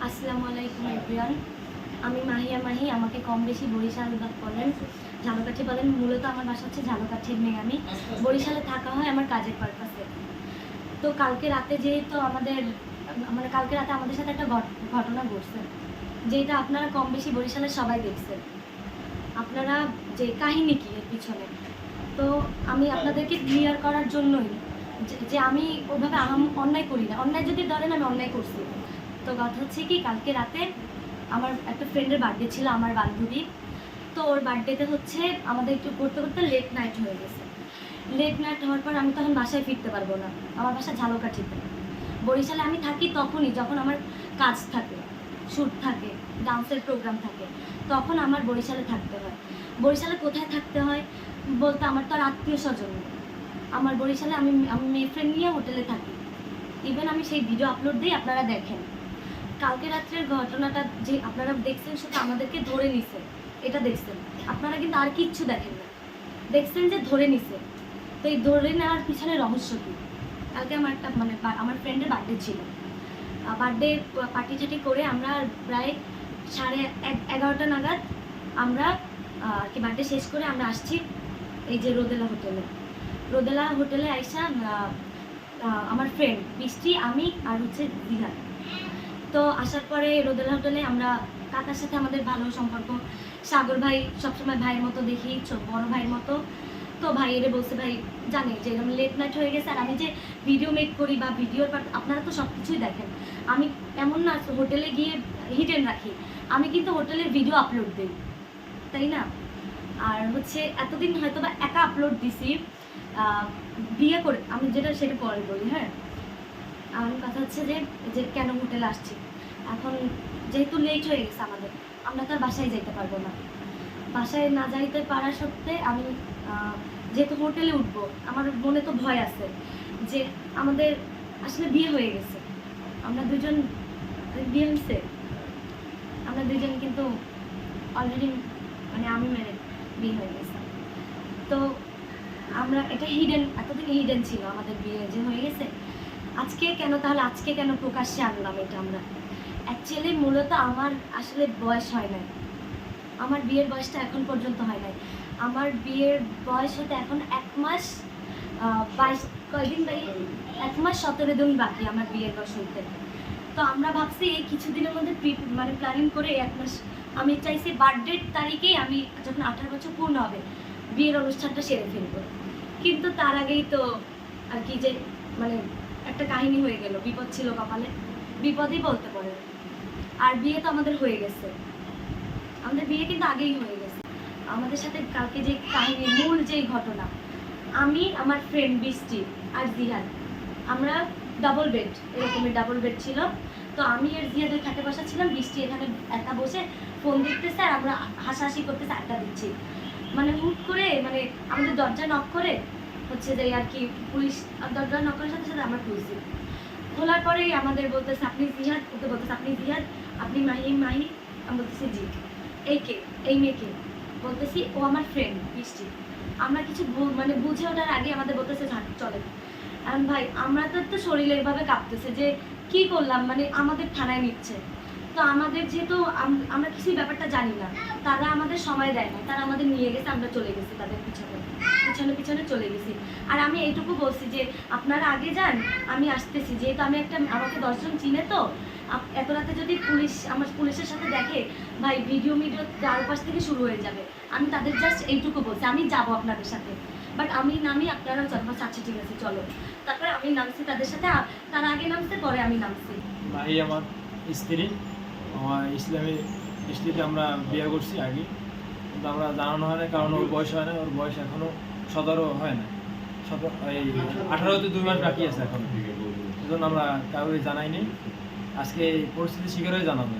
আসসালামু আলাইকুম, এভরিওয়ান। আমি মাহিয়া মাহি, আমাকে কম বেশি বরিশাল বলেন ঝালকাঠি বলেন, মূলত আমার বাসা হচ্ছে ঝালকাঠির মেয়ে আমি বরিশালে থাকা হয় আমার কাজের পারপাসে। তো কালকে রাতে যেহেতু আমাদের মানে কালকে রাতে আমাদের সাথে একটা ঘটনা ঘটছে, যেটা আপনারা কম বেশি বরিশালের সবাই দেখছেন। আপনারা যে কাহিনী কি এর পিছনে? তো আমি আপনাদেরকে ক্লিয়ার করার জন্যই যে- আমি ওভাবে অন্যায় করি না। অন্যায় যদি ধরেন, আমি অন্যায় করছি। তো কথা হচ্ছে কি, কালকে রাতে আমার একটা ফ্রেন্ডের বার্থডে ছিল, আমার বান্ধবী। তো ওর বার্থডেতে হচ্ছে আমাদের একটু করতে করতে লেট নাইট হয়ে গেছে। লেট নাইট হওয়ার পর আমি তখন বাসায় ফিরতে পারব না। আমার বাসা ঝালকাঠিতে। বরিশালে আমি থাকি তখনই যখন আমার কাজ থাকে শ্যুট থাকে ডান্সের প্রোগ্রাম থাকে, তখন আমার বরিশালে থাকতে হয়। বরিশালে কোথায় থাকতে হয় বলতে আমার তো আর আত্মীয় স্বজন আমার বরিশালে আমি আমি মেয়ে ফ্রেন্ড নিয়ে হোটেলে থাকি। ইভেন আমি সেই ভিডিও আপলোড দিই, আপনারা দেখেন। কালকে রাত্রের ঘটনাটা যে আপনারা দেখছেন সেটা আমাদেরকে ধরে নিছে। এটা দেখছেন। আপনারা কিন্তু আর কিচ্ছু দেখেন না। দেখছেন যে ধরে নিছে। তো এই ধরে নেওয়ার পিছনে রহস্য কী? কালকে আমার একটা মানে আমার ফ্রেন্ডের বার্থডে ছিল। বার্থডে পার্টি টাটি করে আমরা প্রায় সাড়ে এগারোটা নাগাদ আমরা কি বার্থডে শেষ করে আমরা আসছি এই যে রোদেলা হোটেলে। রোদেলা হোটেলে আইসা আমার ফ্রেন্ড বৃষ্টি আমি আর হচ্ছে দীঘা। তো আসার পরে রোদেলা হোটেলে আমরা কাকার সাথে আমাদের ভালো সম্পর্ক। সাগর ভাই সবসময় ভাইয়ের মতো দেখি বড় ভাইয়ের মতো। তো ভাই এরে বলছে, ভাই, জানি যে এরকম লেট নাইট হয়ে গেছে আর আমি যে ভিডিও মেক করি বা ভিডিওর পার্ট আপনারা তো সব কিছুই দেখেন। আমি এমন না হোটেলে গিয়ে হিডেন রাখি। আমি কিন্তু হোটেলের ভিডিও আপলোড দিই, তাই না? আর হচ্ছে এতদিন হয়তো বা একা আপলোড দিছি বিয়ে করে, আমি যেটা সেটা পরে বলি হ্যাঁ? আমার কথা হচ্ছে যে যে কেন হোটেলে আসছি? এখন যেহেতু লেট হয়ে গেছে আমাদের, আমরা তো আর বাসায় যেতে পারব না। বাসায় না যাইতে পারা সত্ত্বে আমি যেহেতু হোটেলে উঠবো, আমার মনে তো ভয় আছে যে আমাদের আসলে বিয়ে হয়ে গেছে। আমরা দুজন বিয়ে হয়েছে? আমরা দুজন কিন্তু অলরেডি মানে আমি মেরে বিয়ে হয়ে গেছে। তো আমরা, এটা হিডেন এতদিন হিডেন ছিল আমাদের বিয়ে যে হয়ে গেছে। আজকে কেন, তাহলে আজকে কেন প্রকাশ্যে আনলাম এটা আমরা? অ্যাকচুয়ালি মূলত আমার আসলে বয়স হয় নাই। আমার বিয়ের বয়সটা এখন পর্যন্ত হয় নাই। আমার বিয়ের বয়স হতে এখন এক মাস বাইশ, কয়দিন বাই এক মাস সতেরো দিন বাকি আমার বিয়ের বয়স হইতে তো আমরা ভাবছি এই কিছুদিনের মধ্যে মানে প্ল্যানিং করে এক মাস, আমি চাইছি বার্থডের তারিখেই আমি যখন আঠারো বছর পূর্ণ হবে, বিয়ের অনুষ্ঠানটা সেরে ফেলব। কিন্তু তার আগেই তো আর কি যে মানে একটা কাহিনী হয়ে গেল, বিপদ ছিল কপালে। বিপদই বলতে পারে। আর বিয়ে তো আমাদের হয়ে গেছে। আমাদের বিয়ে কিন্তু আগেই হয়ে গেছে। আমাদের সাথে কালকে যে কাহিনী, মূল যেই ঘটনা, আমি, আমার ফ্রেন্ড বৃষ্টি আর জিহাদ, আমরা ডাবল বেড এরকমের ডাবল বেড ছিল। তো আমি আর জিহাদের খাটে বসা ছিলাম, বৃষ্টি এখানে একা বসে ফোন দেখতেছে আর আমরা হাসাহাসি করতেছে, আড্ডা দিচ্ছি। মানে হুট করে মানে আমাদের দরজা নক করে হচ্ছে যে আর কি পুলিশ দরজা নক করার সাথে সাথে আমরা খুলছি খোলার পরেই আমাদের বলতেছে, আপনি জিহাদ, ওকে বলতেছে, আপনি জিহাদ, আপনি মাহি মাহি, আমি বলতেছি, জি। এই কে? এই মেয়েকে বলতেছি, ও আমার ফ্রেন্ড বৃষ্টি আমরা কিছু মানে বুঝে ওঠার আগে আমাদের বলতেছে চলে ভাই, আমরা তো তো শরীরে এভাবে কাঁপতেছে যে, কি করলাম? মানে আমাদের থানায় নিচ্ছে। তো আমাদের যেহেতু আমরা কিছুই ব্যাপারটা জানি না। তারা আমাদের সময় দেয় না। তারা আমাদের নিয়ে গেছে, আমরা চলে গেছি তাদের পিছনে। পিছনে পিছনে চলে গেছি। আর আমি এইটুকু বলছি যে, আপনারা আগে যান, আমি আসতেছি। যেহেতু আমি একটা, আমাকে দশজন চিনে তো এত রাতে যদি পুলিশ, আমার পুলিশের সাথে দেখে, ভাই, ভিডিও মিডিও চারপাশ থেকে শুরু হয়ে যাবে। আমি তাদের জাস্ট এইটুকু বলছি। আমি যাব আপনাদের সাথে। বাট আমি নামি আপনারাও চলবো আচ্ছা ঠিক আছে, চলো। তারপরে আমি নামছি তাদের সাথে তারা আগে নামছে, পরে আমি নামছি। ভাই, আমার স্ত্রী। আমার ইসলামী ইসলিতে আমরা বিয়ে করছি আগে। কিন্তু আমরা জানানো হয় না, কারণ ওর বয়স হয় না, ওর বয়স এখনও সতেরো হয় না। সতেরো, এই আঠারোতে দুই মাস বাকি আছে এখন। এজন্য আমরা কাউকে জানাইনি। আজকে এই পরিস্থিতি শিকার জানাব।